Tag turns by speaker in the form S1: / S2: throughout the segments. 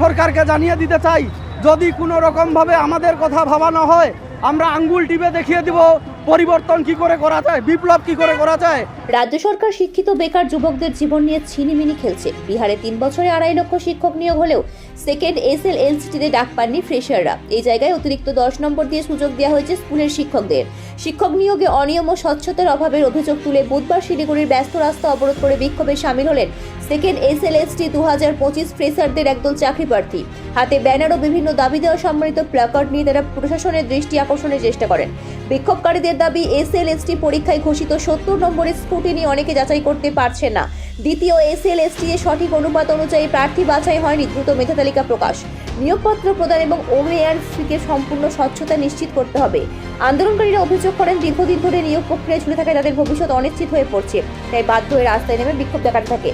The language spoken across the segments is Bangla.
S1: সরকারকে জানিয়ে দিতে চাই, যদি কোনো রকমভাবে আমাদের কথা ভাবানো হয়, আমরা আঙ্গুল টিপে দেখিয়ে দিব পরিবর্তন কি করে করা যায়? বিপ্লব কি করে করা যায়?
S2: রাজ্য সরকার শিক্ষিত বেকার যুবকদের জীবন নিয়ে ছিনিমিনি খেলছে। বিহারে তিন বছরে আড়াই লক্ষ শিক্ষক নিয়োগ হলেও সেকেন্ড এস এল এনসিটিতে ডাক পাননি ফ্রেশাররা এই জায়গায় অতিরিক্ত দশ নম্বর দিয়ে সুযোগ দেওয়া হয়েছে স্কুলের শিক্ষকদের। শিক্ষক নিয়োগে অনিয়ম ও স্বচ্ছতার অভাবের অভিযোগ তুলে বুধবার শিলিগুড়ির ব্যস্ত রাস্তা অবরোধ করে বিক্ষোভে সামিল হলেন সেকেন্ড এস এল এসটি দু হাজার পঁচিশ ফ্রেশারদের একদল চাকরি প্রার্থী। হাতে ব্যানার ও বিভিন্ন দাবি দেওয়া সম্মানিত প্ল্যাকার্ড নিয়ে তারা প্রশাসনের দৃষ্টি আকর্ষণের চেষ্টা করেন। বিক্ষোভকারীদের দাবি এস এল এসটি পরীক্ষায় ঘোষিত সত্তর নম্বরের স্ক্রুটিনি অনেকে যাচাই করতে পারছে না। দ্বিতীয় এস এল এসটি এর সঠিক অনুপাত অনুযায়ী প্রার্থী বাছাই হয়নি, দ্রুত মেধা তালিকা প্রকাশ। নিয়োগপত্র প্রদান এবং ওমেয়ার ফিকে সম্পূর্ণ স্বচ্ছতা নিশ্চিত করতে হবে। আন্দোলনকারীরা অভিযোগ করেন, দীর্ঘদিন ধরে নিয়োগ প্রক্রিয়ায় ঝুলে থাকায় তাদের ভবিষ্যৎ অনিশ্চিত হয়ে পড়ছে। তাই বাধ্য হয়ে রাস্তায় নেমে বিক্ষোভ দেখাতে থাকে।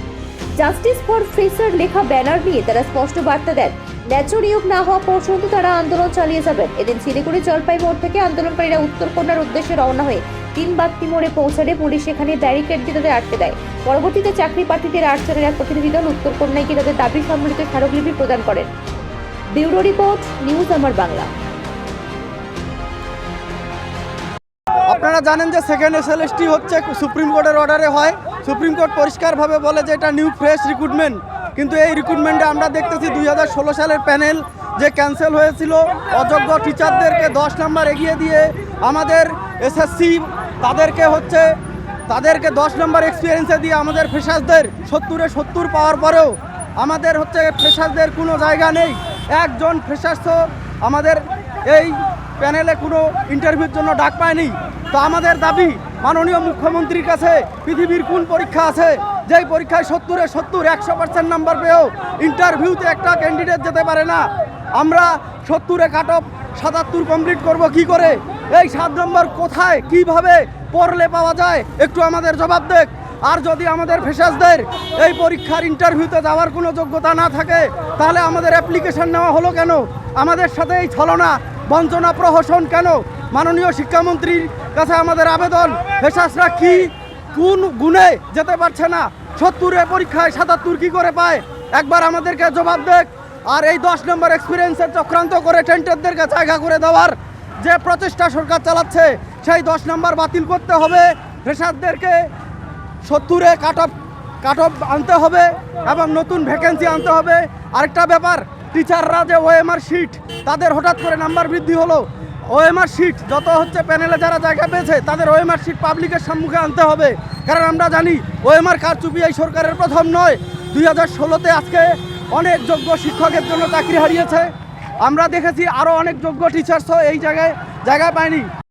S2: জাস্টিস ফর ফ্রেসার লেখা ব্যানার নিয়ে তারা স্পষ্ট বার্তা দেন। ন্যায্য নিয়োগ না হওয়া পর্যন্ত তারা আন্দোলন চালিয়ে যাবেন। এদিন শিলিগুড়ি জলপাই মোড় থেকে আন্দোলনকারীরা উত্তরকন্যার উদ্দেশ্যে রওনা হয়ে তিন বাত্তি মোড়ে পৌঁছালে পুলিশ সেখানে ব্যারিকেড দিয়ে তাদের আটকে দেয়। পরবর্তীতে চাকরি প্রার্থীদের আটজনের এক প্রতিনিধি দল উত্তরকন্যায় গিয়ে তাদের দাবি সম্বলিত স্মারকলিপি প্রদান করেন। ব্যুরো রিপোর্ট, নিউজ আমার বাংলা।
S1: আপনারা জানেন যে সেকেন্ড এসএলএসটি হচ্ছে সুপ্রিম কোর্টের অর্ডারে হয়। সুপ্রিম কোর্ট পরিষ্কারভাবে বলে যে এটা নিউ ফ্রেশ রিক্রুটমেন্ট কিন্তু এই রিক্রুটমেন্টে আমরা দেখতেছি দুই হাজার ষোলো সালের প্যানেল যে ক্যান্সেল হয়েছিল। অযোগ্য টিচারদেরকে দশ নাম্বার এগিয়ে দিয়ে আমাদের এসএসসি তাদেরকে হচ্ছে, তাদেরকে দশ নম্বর এক্সপিরিয়েন্সে দিয়ে আমাদের ফ্রেশার্সদের সত্তরে সত্তর পাওয়ার পরেও আমাদের হচ্ছে ফ্রেশার্সদের কোনো জায়গা নেই। একজন ফ্রেশার্সও আমাদের এই প্যানেলে কোনো ইন্টারভিউর জন্য ডাক পায়নি। তো আমাদের দাবি, মাননীয় মুখ্যমন্ত্রীর কাছে পৃথিবীর কোন পরীক্ষা আছে? যেই পরীক্ষায় সত্তরে সত্তর, একশো পার্সেন্ট নাম্বার পেয়েও ইন্টারভিউতে একটা ক্যান্ডিডেট যেতে পারে না। আমরা সত্তরে কাট অফ সাতাত্তর কমপ্লিট করব কি করে? এই সাত নম্বর কোথায়, কীভাবে পড়লে পাওয়া যায়? একটু আমাদের জবাব দেখ। আর যদি আমাদের ফেসাসদের এই পরীক্ষার ইন্টারভিউতে যাওয়ার কোনো যোগ্যতা না থাকে, তাহলে আমাদের অ্যাপ্লিকেশন নেওয়া হলো কেন? আমাদের সাথে এই ছলনা, বঞ্চনা, প্রহসন কেন? মাননীয় শিক্ষামন্ত্রীর কাছে আমাদের আবেদন। ফেসাসরা কি কোন গুণে যেতে পারছে না? সত্তরে পরীক্ষায় সাতাত্তর কি করে পায়? একবার আমাদেরকে জবাব দেখ। আর এই দশ নম্বর এক্সপিরিয়েন্সের চক্রান্ত করে টেন্টারদেরকে জায়গা করে দেওয়ার যে প্রচেষ্টা সরকার চালাচ্ছে, সেই দশ নম্বর বাতিল করতে হবে। ফ্রেশারদেরকে সত্তরে কাট অফ কাট অফ আনতে হবে এবং নতুন ভ্যাকেন্সি আনতে হবে। আরেকটা ব্যাপার টিচাররা যে ওএমআর শিট তাদের হঠাৎ করে নাম্বার বৃদ্ধি হলো। ওএমআর শিট যত হচ্ছে প্যানেলে যারা জায়গা পেয়েছে, তাদের ওএমআর শিট পাবলিকের সম্মুখে আনতে হবে। কারণ আমরা জানি ওএমআর কারচুপি এই সরকারের প্রথম নয়। দুই হাজার ষোলোতে আজকে অনেক যোগ্য শিক্ষকের জন্য চাকরি হারিয়েছে। আমরা দেখেছি আরও অনেক যোগ্য টিচার্সও এই জায়গায় জায়গা পায়নি।